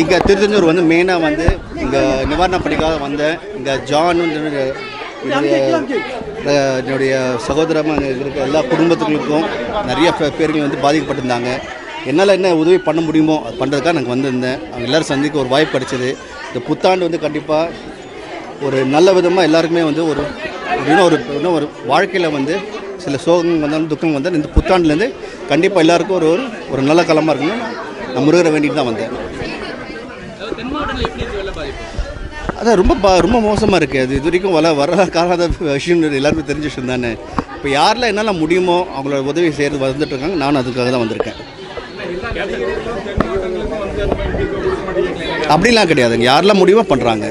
இங்கே திருத்தஞ்சூர் வந்து மெயினாக வந்து இங்கே நிவாரணம் படிக்காத வந்தேன் இங்கே ஜான் வந்து என்னுடைய சகோதரமாக அங்கே இருக்க எல்லா குடும்பத்துகளுக்கும் நிறைய பே- பேர்கள் வந்து பாதிக்கப்பட்டிருந்தாங்க. என்னால் என்ன உதவி பண்ண முடியுமோ அது பண்ணுறதுக்காக நாங்கள் வந்திருந்தேன். அவங்க எல்லோரும் சந்திக்க ஒரு வாய்ப்பு கிடைச்சிது. இந்த புத்தாண்டு வந்து கண்டிப்பாக ஒரு நல்ல விதமாக எல்லாருக்குமே வந்து ஒரு இன்னும் ஒரு இன்னும் ஒரு வாழ்க்கையில் வந்து சில சோகங்கள் வந்தாலும் துக்கம் வந்தால் இந்த புத்தாண்டுலேருந்து கண்டிப்பாக எல்லாருக்கும் ஒரு ஒரு ஒரு நல்ல காலமாக இருக்கணும். நான் முருகரை வேண்டிட்டு தான் வந்தேன் அதாவது தென் மாவட்டங்கள் எப்படி இருக்கு வெள்ள பாதிப்பு அதான் ரொம்ப பா ரொம்ப மோசமாக இருக்குது அது இது வரைக்கும் வர வர காலாத விஷயம் எல்லாருமே தெரிஞ்ச விஷயம் தானே. இப்போ யாரெல்லாம் என்னால் முடியுமோ அவங்களோட உதவி செய்கிறது வந்துட்டு இருக்காங்க. நானும் அதுக்காக தான் வந்திருக்கேன். அப்படிலாம் கிடையாதுங்க. யாரெல்லாம் முடியுமோ பண்ணுறாங்க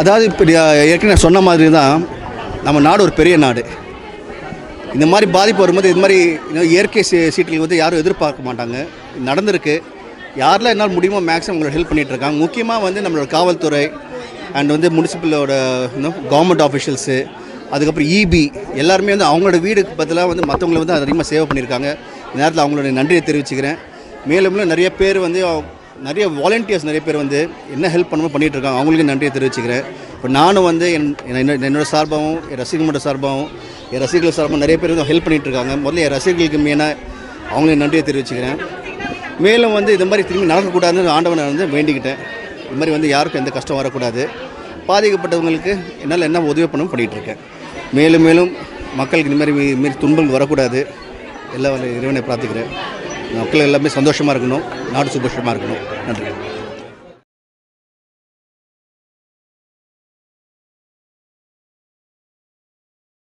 அதாவது இப்போ ஏற்கனவே நான் சொன்ன மாதிரி தான் நம்ம நாடு ஒரு பெரிய நாடு. இந்த மாதிரி பாதிப்பு வரும்போது இது மாதிரி இயற்கை சீ சீட்டுகள் வந்து யாரும் எதிர்பார்க்க மாட்டாங்க. நடந்திருக்கு. யாரெல்லாம் என்னால் முடியுமோ மேக்ஸிமம் உங்களை ஹெல்ப் பண்ணிகிட்ருக்காங்க இருக்காங்க. முக்கியமாக வந்து நம்மளோட காவல்துறை அண்ட் வந்து முனிசிபலோட கவர்மெண்ட் ஆஃபிஷியல்ஸு அதுக்கப்புறம் இபி எல்லாருமே வந்து அவங்களோட வீடுக்கு பதிலாக வந்து மற்றவங்களை வந்து அதிகமாக சேவை பண்ணியிருக்காங்க. இந்த நேரத்தில் அவங்களோட நன்றியை தெரிவிச்சுக்கிறேன். மேலும் மேலும் நிறைய பேர் வந்து நிறைய வாலண்டியர்ஸ் நிறைய பேர் வந்து என்ன ஹெல்ப் பண்ணணுமோ பண்ணிகிட்ருக்காங்க இருக்காங்க. அவங்களுக்கு நன்றியை தெரிவிச்சுக்கிறேன். இப்போ நானும் வந்து என் என்ன- என்னோட சார்பாகவும் என் ரசிகர்களோட சார்பாகவும் என் ரசிகர்கள் சார்பாக நிறைய பேர் வந்து ஹெல்ப் பண்ணிகிட்டு இருக்காங்க முதல்ல என் ரசிகர்களுக்கு மெயினாக அவங்களையும் நன்றியை தெரிவிச்சுக்கிறேன். மேலும் வந்து இது மாதிரி திரும்பி நடக்கக்கூடாதுன்னு ஆண்டவனை வந்து வேண்டிக்கிட்டேன். இது மாதிரி வந்து யாருக்கும் எந்த கஷ்டம் வரக்கூடாது. பாதிக்கப்பட்டவங்களுக்கு என்னால் என்ன உதவி பண்ணணும் பண்ணிகிட்டு இருக்கேன் மேலும் மேலும் மக்களுக்கு இந்த மாதிரி இது துன்பங்கள் வரக்கூடாது. எல்லா இறைவனை பிரார்த்திக்கிறேன். மக்கள் எல்லாமே சந்தோஷமாக இருக்கணும். நாடு சுபிஷமாக இருக்கணும். நன்றி.